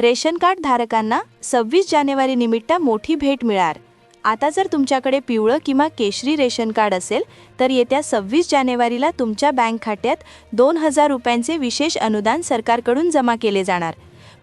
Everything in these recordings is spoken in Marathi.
रेशन कार्ड धारकांना सव्वीस जानेवारी निमित्त मोठी भेट मिळणार आता जर तुमच्याकडे पिवळं किंवा केशरी रेशन कार्ड असेल तर येत्या सव्वीस जानेवारीला तुमच्या बँक खात्यात दोन हजार रुपयांचे विशेष अनुदान सरकारकडून जमा केले जाणार.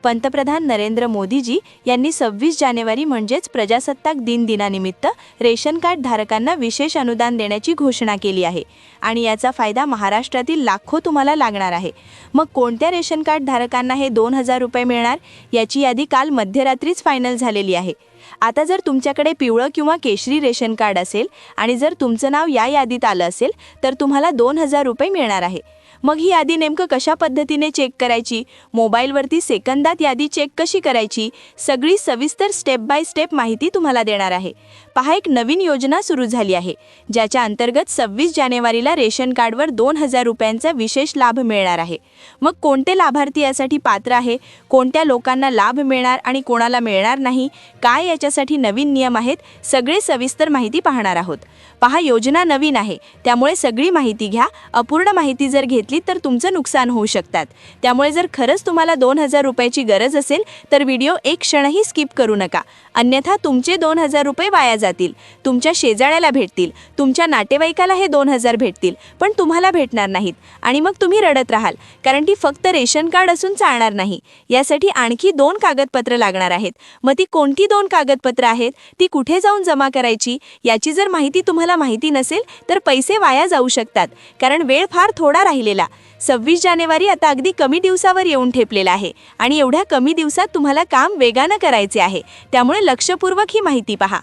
पंतप्रधान नरेंद्र मोदीजी यांनी सव्वीस जानेवारी म्हणजेच प्रजासत्ताक दिन दिनानिमित्त रेशन कार्ड धारकांना विशेष अनुदान देण्याची घोषणा केली आहे. आणि याचा फायदा महाराष्ट्रातील लाखो तुम्हाला लागणार आहे. मग कोणत्या रेशन कार्ड धारकांना हे दोन हजार रुपये मिळणार? याची यादी काल मध्यरात्रीच फायनल झालेली आहे. आता जर तुमच्याकडे पिवळं किंवा केशरी रेशन कार्ड असेल आणि जर तुमचं नाव या यादीत आलं असेल तर तुम्हाला दोन हजार रुपये मिळणार आहे. मग ही यादी नेमकं कशा पद्धतीने चेक करायची? मोबाईलवरती सेकंदात यादी चेक कशी करायची? सगळी सविस्तर स्टेप बाय स्टेप माहिती तुम्हाला देणार आहे. पहा एक नवीन योजना सुरू झाली आहे ज्याच्या अंतर्गत सव्वीस जानेवारीला रेशन कार्डवर दोन हजार रुपयांचा विशेष लाभ मिळणार आहे. मग कोणते लाभार्थी यासाठी पात्र आहे कोणत्या लोकांना लाभ मिळणार आणि कोणाला मिळणार नाही काय याच्यासाठी नवीन नियम आहेत सगळे सविस्तर माहिती पाहणार आहोत. पहा योजना नवीन आहे त्यामुळे सगळी माहिती घ्या. अपूर्ण माहिती जर घेतली तर तुमचं नुकसान होऊ शकतात. त्यामुळे जर खरंच तुम्हाला दोन हजार रुपयाची गरज असेल तर व्हिडिओ एक क्षणही स्किप करू नका. अन्यथा तुमचे दोन हजार रुपये वाया जातील. तुमच्या शेजाऱ्याला भेटतील. तुमच्या नातेवाईकाला हे दोन हजार भेटतील. पण तुम्हाला भेटणार नाहीत. आणि मग तुम्ही रडत राहाल. कारण ती फक्त रेशन कार्ड असून चालणार नाही. यासाठी आणखी दोन कागदपत्र लागणार आहेत. मग ती कोणती दोन कागदपत्र आहेत? ती कुठे जाऊन जमा करायची? याची जर माहिती तुम्हाला माहिती नसेल तर पैसे वाया जाऊ शकतात. कारण वेळ फार थोडा राहिलेला. सव्वीस जानेवारी आता अगदी कमी दिवसावर येऊन ठेपलेला आहे. आणि एवढ्या कमी दिवसात तुम्हाला काम वेगानं करायचे आहे. त्यामुळे लक्षपूर्वक ही माहिती पहा.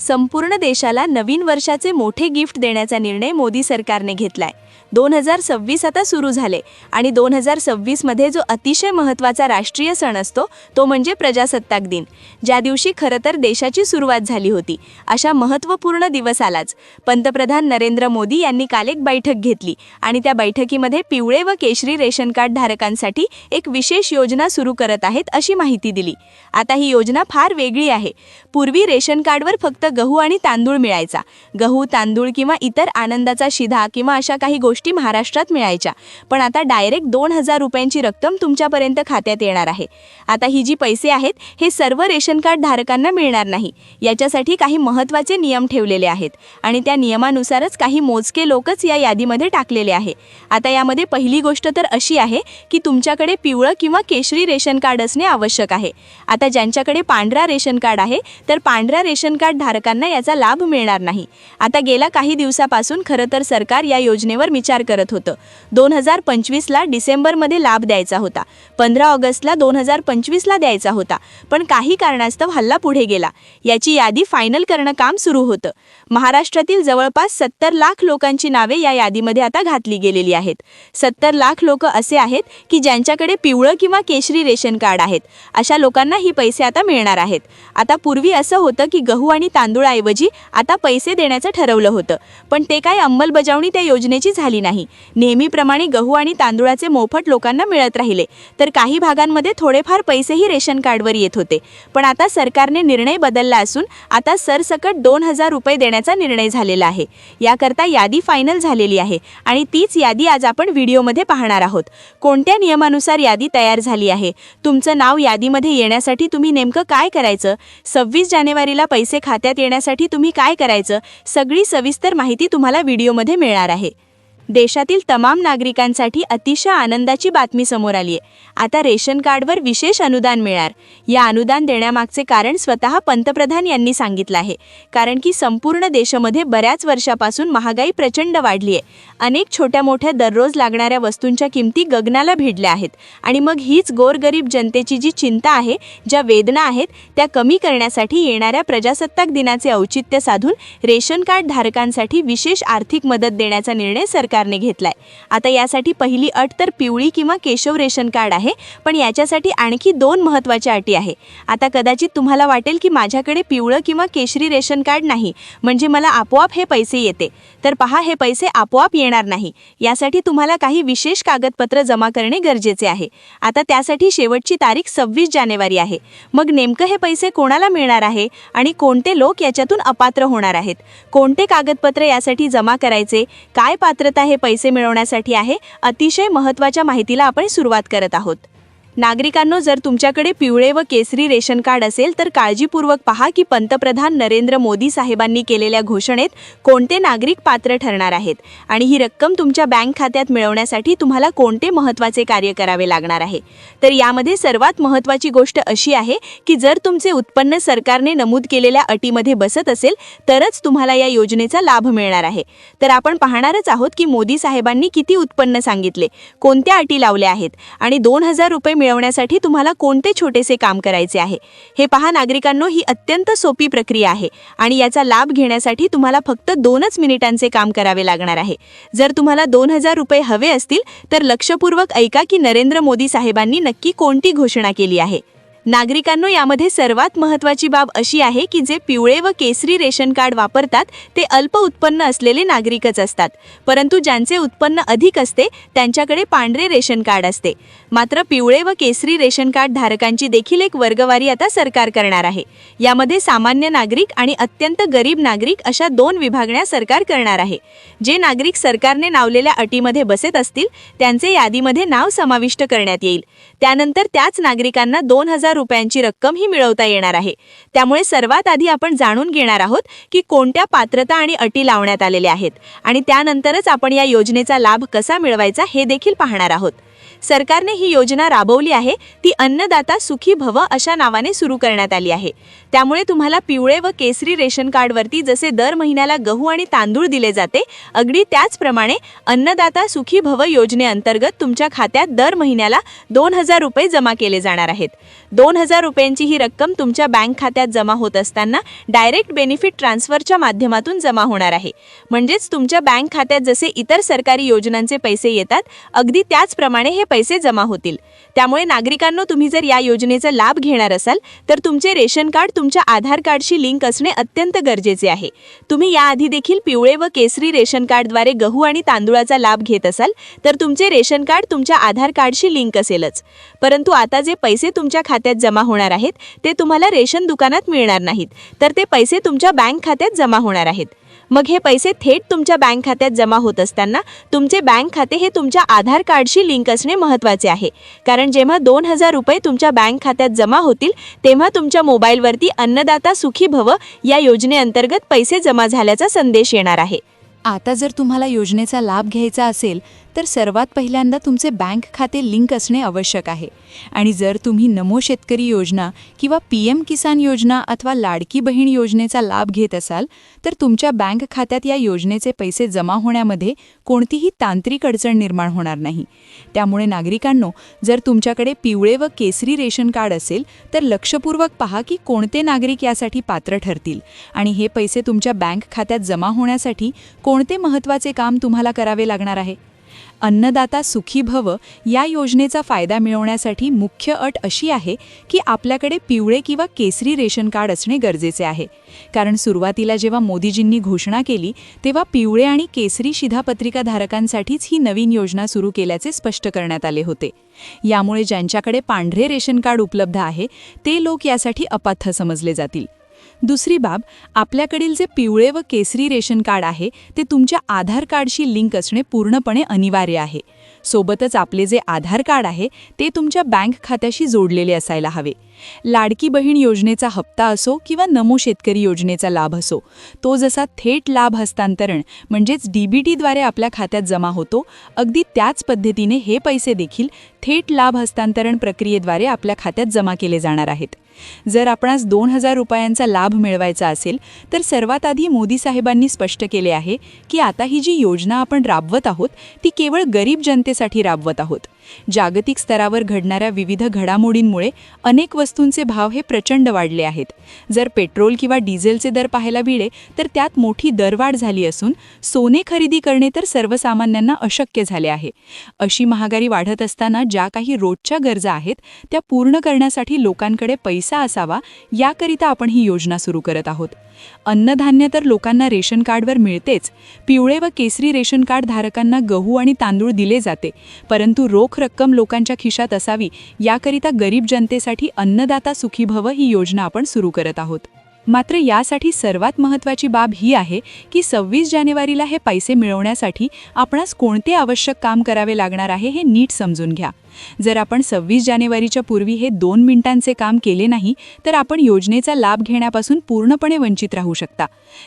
संपूर्ण देशाला नवीन वर्षाचे मोठे गिफ्ट देण्याचा निर्णय मोदी सरकारने घेतलाय. दोन हजार सव्वीस आता सुरू झाले. आणि दोन हजार सव्वीसमध्ये जो अतिशय महत्त्वाचा राष्ट्रीय सण असतो तो म्हणजे प्रजासत्ताक दिन. ज्या दिवशी खरं तर देशाची सुरुवात झाली होती. अशा महत्त्वपूर्ण दिवस आलाच. पंतप्रधान नरेंद्र मोदी यांनी काल एक बैठक घेतली. आणि त्या बैठकीमध्ये पिवळे व केशरी रेशन कार्ड धारकांसाठी एक विशेष योजना सुरू करत आहेत अशी माहिती दिली. आता ही योजना फार वेगळी आहे. पूर्वी रेशन कार्डवर फक्त गहू आणि तांदूळ मिळायचा. गहू तांदूळ किंवा इतर आनंदाचा शिधा किंवा अशा काही गोष्टी महाराष्ट्रात मिळायच्या. पण आता डायरेक्ट दोन हजार रुपयांची रक्कम तुमच्यापर्यंत खात्यात येणार आहे. आता ही जी पैसे आहेत हे सर्व रेशन कार्ड धारकांना मिळणार नाही. याच्यासाठी काही महत्त्वाचे नियम ठेवलेले आहेत. आणि त्या नियमानुसारच काही मोजके लोकच या यादीमध्ये टाकलेले आहे. आता यामध्ये पहिली गोष्ट तर अशी आहे की तुमच्याकडे पिवळं किंवा केशरी रेशन कार्ड असणे आवश्यक आहे. आता ज्यांच्याकडे पांढरा रेशन कार्ड आहे तर पांढऱ्या रेशन कार्ड धारकांना याचा लाभ मिळणार नाही. आता गेल्या काही दिवसापासून खरं तर सरकार या योजनेवर विचार करत होतं. दोन हजार पंचवीसला डिसेंबरमध्ये लाभ द्यायचा होता. पंधरा ऑगस्टला दोन हजार पंचवीसला द्यायचा होता. पण काही कारणास्तव हल्ला पुढे गेला. याची यादी फायनल करणं काम सुरू होतं. महाराष्ट्रातील जवळपास सत्तर लाख लोकांची नावे या यादीमध्ये आता घातली गेलेली आहेत. सत्तर लाख लोक असे आहेत की ज्यांच्याकडे पिवळं किंवा केशरी रेशन कार्ड आहेत. अशा लोकांना ही पैसे आता मिळणार आहेत. आता पूर्वी असं होतं की गहू आणि तांदूळाऐवजी आता पैसे देण्याचं ठरवलं होतं. पण ते काय अंमलबजावणी त्या योजनेची झाली नाही. नेहमीप्रमाणे गहू आणि तांदूळाचे मोफत लोकांना मिळत राहिले. तर काही भागांमध्ये थोडेफार पैसेही रेशन कार्डवर येत होते. पण आता सरकारने निर्णय बदलला असून आता सरसकट दोन हजार रुपये देण्याचा निर्णय झालेला आहे. याकरता यादी फायनल झालेली आहे आणि तीच यादी आज आपण व्हिडिओमध्ये पाहणार आहोत. कोणत्या नियमानुसार यादी तयार झाली आहे? तुमचं नाव यादीमध्ये येण्यासाठी तुम्ही नेमकं काय करायचं? सव्वीस जानेवारीला पैसे खात्यात येण्यासाठी तुम्ही काय करायचं? सगळी सविस्तर माहिती तुम्हाला व्हिडिओमध्ये मिळणार आहे. देशातील तमाम नागरिकांसाठी अतिशय आनंदाची बातमी समोर आली आहे. आता रेशन कार्डवर विशेष अनुदान मिळणार. या अनुदान देण्यामागचे कारण स्वतः पंतप्रधान यांनी सांगितलं आहे. कारण की संपूर्ण देशामध्ये बऱ्याच वर्षापासून महागाई प्रचंड वाढली आहे. अनेक छोट्या मोठ्या दररोज लागणाऱ्या वस्तूंच्या किमती गगनाला भिडल्या आहेत. आणि मग हीच गोरगरीब जनतेची जी चिंता आहे ज्या वेदना आहेत त्या कमी करण्यासाठी येणाऱ्या प्रजासत्ताक दिनाचे औचित्य साधून रेशन कार्ड धारकांसाठी विशेष आर्थिक मदत देण्याचा निर्णय सरकार सरकारने घेतलाय. आता यासाठी पहिली अट तर पिवळी किंवा केशव रेशन कार्ड आहे पण याच्यासाठी आणखी दोन महत्त्वाच्या अटी आहे. आता कदाचित तुम्हाला वाटेल की माझ्याकडे पिवळं किंवा केशरी रेशन कार्ड नाही म्हणजे मला आपोआप हे पैसे येते. तर पहा हे पैसे आपोआप येणार नाही. यासाठी तुम्हाला काही विशेष कागदपत्र जमा करणे गरजेचे आहे. आता त्यासाठी शेवटची तारीख सव्वीस जानेवारी आहे. मग नेमकं हे पैसे कोणाला मिळणार आहे आणि कोणते लोक याच्यातून अपात्र होणार आहेत? कोणते कागदपत्र यासाठी जमा करायचे? काय पात्रता हे पैसे मिळवण्यासाठी आहे अतिशय महत्त्वाच्या माहितीला आपण सुरुवात करत आहोत. नागरिकांनो जर तुमच्याकडे पिवळे व केसरी रेशन कार्ड असेल तर काळजीपूर्वक पहा की पंतप्रधान नरेंद्र मोदी साहेबांनी केलेल्या घोषणेत कोणते नागरिक पात्र ठरणार आहेत आणि ही रक्कम तुमच्या बँक खात्यात मिळवण्यासाठी तुम्हाला कोणते महत्त्वाचे कार्य करावे लागणार आहे? तर यामध्ये सर्वात महत्त्वाची गोष्ट अशी आहे की जर तुमचे उत्पन्न सरकारने नमूद केलेल्या अटीमध्ये बसत असेल तरच तुम्हाला या योजनेचा लाभ मिळणार आहे. तर आपण पाहणारच आहोत की मोदी साहेबांनी किती उत्पन्न सांगितले कोणत्या अटी लावल्या आहेत आणि दोन हजार रुपये मिळवण्यासाठी तुम्हाला कोणते छोटेसे काम करायचे आहे? हे पहा नागरिकांनो ही अत्यंत सोपी प्रक्रिया आहे आणि याचा लाभ घेण्यासाठी तुम्हाला फक्त दोनच मिनिटांचे काम करावे लागणार आहे. जर तुम्हाला दोन हजार रुपये हवे असतील तर लक्षपूर्वक ऐका की नरेंद्र मोदी साहेबांनी नक्की कोणती घोषणा केली आहे. नागरिकांनो यामध्ये सर्वात महत्त्वाची बाब अशी आहे की जे पिवळे व केसरी रेशन कार्ड वापरतात ते अल्प उत्पन्न असलेले नागरिकच असतात. परंतु ज्यांचे उत्पन्न अधिक असते त्यांच्याकडे पांढरे रेशन कार्ड असते. मात्र पिवळे व केसरी रेशन कार्ड धारकांची देखील एक वर्गवारी आता सरकार करणार आहे. यामध्ये सामान्य नागरिक आणि अत्यंत गरीब नागरिक अशा दोन विभागण्या सरकार करणार आहे. जे नागरिक सरकारने नावलेल्या अटीमध्ये बसत असतील त्यांचे यादीमध्ये नाव समाविष्ट करण्यात येईल. त्यानंतर त्याच नागरिकांना दोन हजार रुपयांची रक्कम ही मिळवता येणार आहे. त्यामुळे सर्वात आधी आपण जाणून घेणार आहोत की कोणत्या पात्रता आणि अटी लावण्यात आलेल्या आहेत. आणि त्यानंतरच आपण या योजनेचा लाभ कसा मिळवायचा हे देखील पाहणार आहोत. सरकारने ही योजना राबवली आहे. ती अन्नदाता सुखी भव अशा नावाने सुरू करण्यात आली आहे. त्यामुळे तुम्हाला पिवळे व केसरी रेशन कार्डवरती जसे दर महिन्याला गहू आणि तांदूळ दिले जाते अगदी त्याचप्रमाणे अन्नदाता सुखी भव योजनेअंतर्गत तुमच्या खात्यात दर महिन्याला दोन हजार रुपये जमा केले जाणार आहेत. दोन हजार रुपयांची ही रक्कम तुमच्या बँक खात्यात जमा होत असताना डायरेक्ट बेनिफिट ट्रान्सफरच्या माध्यमातून जमा होणार आहे. म्हणजेच तुमच्या बँक खात्यात जसे इतर सरकारी योजनांचे पैसे येतात अगदी त्याचप्रमाणे हे पैसे जमा होतील. त्यामुळे नागरिकांनो तुम्ही जर या योजनेचा लाभ घेणार असाल तर तुमचे रेशन कार्ड तुमच्या आधार कार्डशी लिंक असणे अत्यंत गरजेचे आहे. तुम्ही याआधी देखील पिवळे व केसरी रेशन कार्डद्वारे गहू आणि तांदूळाचा लाभ घेत असाल तर तुमचे रेशन कार्ड तुमच्या आधार कार्डशी लिंक असेलच. परंतु आता जे पैसे तुमच्या खात्यात जमा होणार आहेत ते तुम्हाला रेशन दुकानात मिळणार नाहीत. तर ते पैसे तुमच्या बँक खात्यात जमा होणार आहेत. मग हे पैसे थेट तुमच्या बँक खात्यात जमा होत असताना तुमचे बँक खाते हे तुमच्या आधार कार्डशी लिंक असणे महत्त्वाचे आहे. कारण जेव्हा दोन हजार रुपये तुमच्या बँक खात्यात जमा होतील तेव्हा तुमच्या मोबाईलवरती अन्नदाता सुखी भव या योजनेअंतर्गत पैसे जमा झाल्याचा संदेश येणार आहे. आता जर तुम्हाला योजनेचा लाभ घ्यायचा असेल तर सर्वात पहिल्यांदा तुमचे बँक खाते लिंक असणे आवश्यक आहे. आणि जर तुम्ही नमो शेतकरी योजना किंवा पी एम किसान योजना अथवा लाडकी बहीण योजनेचा लाभ घेत असाल तर तुमच्या बँक खात्यात या योजनेचे पैसे जमा होण्यामध्ये कोणतीही तांत्रिक अडचण निर्माण होणार नाही. त्यामुळे नागरिकांनो जर तुमच्याकडे पिवळे व केसरी रेशन कार्ड असेल तर लक्षपूर्वक पहा की कोणते नागरिक यासाठी पात्र ठरतील आणि हे पैसे तुमच्या बँक खात्यात जमा होण्यासाठी कोणते महत्त्वाचे काम तुम्हाला करावे लागणार आहे? अन्नदाता सुखी भव या योजनेचा फायदा मिळवण्यासाठी मुख्य अट अशी आहे की आपल्याकडे पिवळे किंवा केसरी रेशन कार्ड असणे गरजेचे आहे. कारण सुरुवातीला जेव्हा मोदीजींनी घोषणा केली तेव्हा पिवळे आणि केसरी शिधापत्रिका धारकांसाठीच ही नवीन योजना सुरू केल्याचे स्पष्ट करण्यात आले होते. यामुळे ज्यांच्याकडे पांढरे रेशन कार्ड उपलब्ध आहे ते लोक यासाठी अपात्र समजले जातील. दुसरी बाब आपल्याकडील जे पिवळे व केसरी रेशन कार्ड आहे ते तुमच्या आधार कार्डशी लिंक असणे पूर्णपणे अनिवार्य आहे. सोबतच आपले जे आधार कार्ड आहे ते तुमच्या बँक खात्याशी जोडलेले असायला हवे. लाडकी बहीण योजनेचा हप्ता असो किंवा नमो शेतकरी योजनेचा लाभ असो तो जसा थेट लाभ हस्तांतरण म्हणजेच डीबीटीद्वारे आपल्या खात्यात जमा होतो अगदी त्याच पद्धतीने हे पैसे देखील थेट लाभ हस्तांतरण प्रक्रियेद्वारे आपल्या खात्यात जमा केले जाणार आहेत. जर आपणास दोन हजार रुपयांचा लाभ मिळवायचा असेल तर सर्वात आधी मोदी साहेबांनी स्पष्ट केले आहे की आता ही जी योजना आपण राबवत आहोत ती केवळ गरीब जनतेसाठी राबवत आहोत. जागतिक स्तरावर घडणाऱ्या विविध घडामोडींमुळे अनेक वस्तूंचे भाव हे प्रचंड वाढले आहेत. जर पेट्रोल किंवा डिझेलचे दर पाहायला भिडे तर त्यात मोठी दरवाढ झाली असून सोने खरेदी करणे तर सर्वसामान्यांना अशक्य झाले आहे. अशी महागारी वाढत असताना ज्या काही रोजच्या गरजा आहेत त्या पूर्ण करण्यासाठी लोकांकडे पैसा असावा याकरिता आपण ही योजना सुरू करत आहोत. अन्नधान्य तर लोकांना रेशन कार्डवर मिळतेच. पिवळे व केसरी रेशन कार्ड धारकांना गहू आणि तांदूळ दिले जाते परंतु रोख रक्कम लोकांच्या खिशात असावी याकरिता गरीब जनतेसाठी अन्नदाता सुखी भव ही योजना आपण सुरू करत आहोत. मात्र यासाठी सर्वात महत्त्वाची बाब ही आहे की सव्वीस जानेवारीला हे पैसे मिळवण्यासाठी आपणास कोणते आवश्यक काम करावे लागणार आहे हे नीट समजून घ्या. जर आपण सव्वीस जानेवारीच्या पूर्वी हे दोन मिनिटांचे काम केले नाही तर आपण योजनेचा लाभ घेण्यापासून पूर्णपणे वंचित राहू शकता.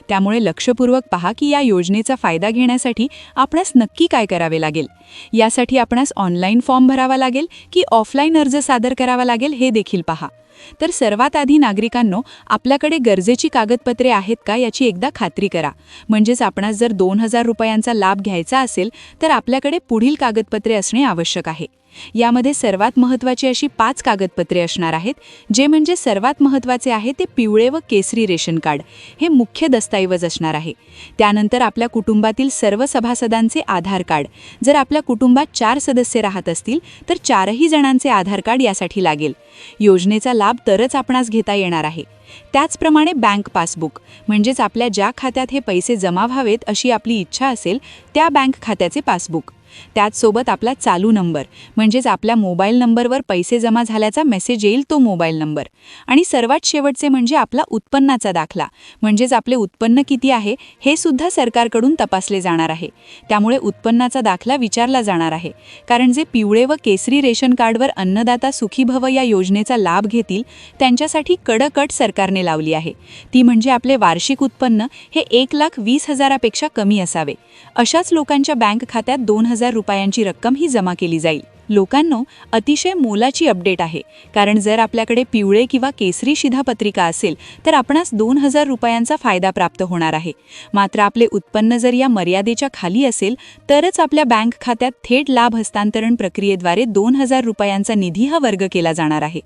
त्यामुळे लक्षपूर्वक पहा की या योजनेचा फायदा घेण्यासाठी आपणास नक्की काय करावे लागेल. यासाठी आपणास ऑनलाईन फॉर्म भरावा लागेल की ऑफलाईन अर्ज सादर करावा लागेल हे देखील पहा. तर सर्वात आधी नागरिकांनो आपल्याकडे गरजेची कागदपत्रे आहेत का याची एकदा खात्री करा. म्हणजेच आपणास जर दोन हजार रुपयांचा लाभ घ्यायचा असेल तर आपल्याकडे पुढील कागदपत्रे असणे आवश्यक आहे. यामध्ये सर्वात महत्त्वाची अशी पाच कागदपत्रे असणार आहेत जे म्हणजे सर्वात महत्त्वाचे आहे ते पिवळे व केसरी रेशन कार्ड. हे मुख्य दस्तऐवज असणार आहे. त्यानंतर आपल्या कुटुंबातील सर्व सभासदांचे आधार कार्ड. जर आपल्या कुटुंबात चार सदस्य राहत असतील तर चारही जणांचे आधार कार्ड यासाठी लागेल. योजनेचा लाभ तरच आपणास घेता येणार आहे. त्याचप्रमाणे बँक पासबुक म्हणजेच आपल्या ज्या खात्यात हे पैसे जमा व्हावेत अशी आपली इच्छा असेल त्या बँक खात्याचे पासबुक. त्याचसोबत आपला चालू नंबर म्हणजेच आपल्या मोबाईल नंबरवर पैसे जमा झाल्याचा मेसेज येईल तो मोबाईल नंबर. आणि सर्वात शेवटचे म्हणजे आपला उत्पन्नाचा दाखला म्हणजेच आपले उत्पन्न किती आहे हे सुद्धा सरकारकडून तपासले जाणार आहे. त्यामुळे उत्पन्नाचा दाखला विचारला जाणार आहे. कारण जे पिवळे व केसरी रेशन कार्डवर अन्नदाता सुखी भव या योजनेचा लाभ घेतील त्यांच्यासाठी कडकट सरकारने लावली आहे. ती म्हणजे आपले वार्षिक उत्पन्न हे एक लाख वीस हजारापेक्षा कमी असावे. अशाच लोकांच्या बँक खात्यात दोन हजार हजार रुपयांची रक्कम ही जमा केली जाईल. लोकांनो अतिशय मोलाची अपडेट आहे. कारण जर आपल्याकडे पिवळे किंवा केसरी शिधापत्रिका असेल तर आपणास दोन हजार रुपयांचा फायदा प्राप्त होणार आहे. मात्र आपले उत्पन्न जर या मर्यादेच्या खाली असेल तरच आपल्या बँक खात्यात थेट लाभ हस्तांतरण प्रक्रियेद्वारे दोन हजार रुपयांचा निधी हा वर्ग केला जाणार आहे.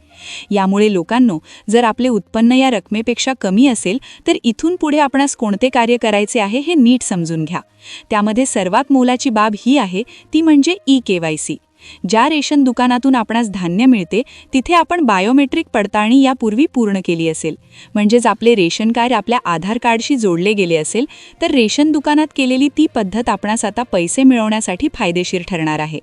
यामुळे लोकांनो जर आपले उत्पन्न या रकमेपेक्षा कमी असेल तर इथून पुढे आपणास कोणते कार्य करायचे आहे हे नीट समजून घ्या. त्यामध्ये सर्वात मोलाची बाब ही आहे ती म्हणजे ई के वाय सी. ज्या रेशन दुकानातून आपणास धान्य मिळते तिथे आपण बायोमेट्रिक पडताळणी यापूर्वी पूर्ण केली असेल. म्हणजेच आपले रेशन कार्ड आपल्या आधार कार्डशी जोडले गेले असेल तर रेशन दुकानात केलेली ती पद्धत आपणास आता पैसे मिळवण्यासाठी फायदेशीर ठरणार आहे.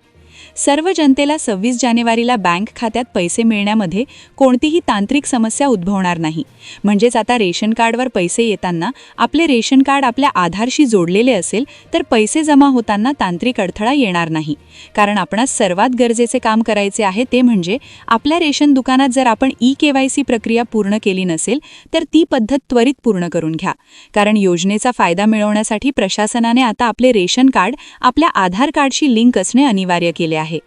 सर्व जनतेला सव्वीस जानेवारीला बँक खात्यात पैसे मिळण्यामध्ये कोणतीही तांत्रिक समस्या उद्भवणार नाही. म्हणजेच आता रेशन कार्डवर पैसे येताना आपले रेशन कार्ड आपल्या आधारशी जोडलेले असेल तर पैसे जमा होताना तांत्रिक अडथळा येणार नाही. कारण आपणास सर्वात गरजेचे काम करायचे आहे ते म्हणजे आपल्या रेशन दुकानात जर आपण ई के वाय सी प्रक्रिया पूर्ण केली नसेल तर ती पद्धत त्वरित पूर्ण करून घ्या. कारण योजनेचा फायदा मिळवण्यासाठी प्रशासनाने आता आपले रेशन कार्ड आपल्या आधार कार्डशी लिंक असणे अनिवार्य केले आहे.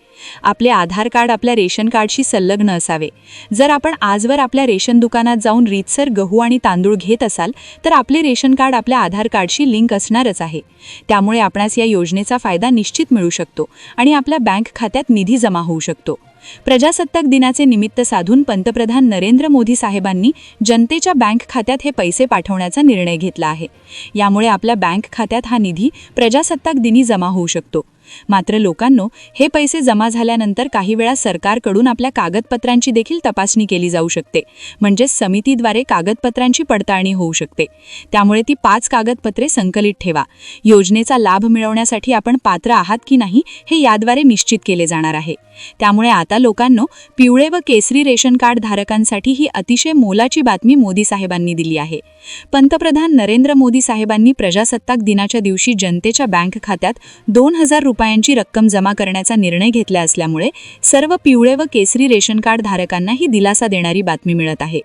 आपले आधार कार्ड आपल्या रेशन कार्डशी संलग्न असावे. जर आपण आजवर आपल्या रेशन दुकानात जाऊन रीतसर गहू आणि तांदूळ घेत असाल तर आपले रेशन कार्ड आपल्या आधार कार्डशी लिंक असणारच आहे. त्यामुळे आपणास या योजनेचा फायदा निश्चित मिळू शकतो आणि आपल्या बँक खात्यात निधी जमा होऊ शकतो. प्रजासत्ताक दिनाचे निमित्त साधून पंतप्रधान नरेंद्र मोदी साहेबांनी जनतेच्या बँक खात्यात हे पैसे पाठवण्याचा निर्णय घेतला आहे. यामुळे आपल्या बँक खात्यात हा निधी प्रजासत्ताक दिनी जमा होऊ शकतो. मात्र लोकांनो हे पैसे जमा झाल्यानंतर काही वेळा सरकारकडून आपल्या कागदपत्रांची देखील तपासणी केली जाऊ शकते. म्हणजेच समितीद्वारे कागदपत्रांची पडताळणी होऊ शकते. त्यामुळे ती पाच कागदपत्रे संकलित ठेवा. योजनेचा लाभ मिळवण्यासाठी आपण पात्र आहात की नाही हे याद्वारे निश्चित केले जाणार आहे. त्यामुळे आता लोकांनो पिवळे व केसरी रेशन कार्ड धारकांसाठी ही अतिशय मोलाची बातमी मोदी साहेबांनी दिली आहे. पंतप्रधान नरेंद्र मोदी साहेबांनी प्रजासत्ताक दिनाच्या दिवशी जनतेच्या बँक खात्यात दोन हजार रुपयांची रक्कम जमा करण्याचा निर्णय घेतला असल्यामुळे सर्व पिवळे व केसरी रेशन कार्ड धारकांना ही दिलासा देणारी बातमी मिळत आहे.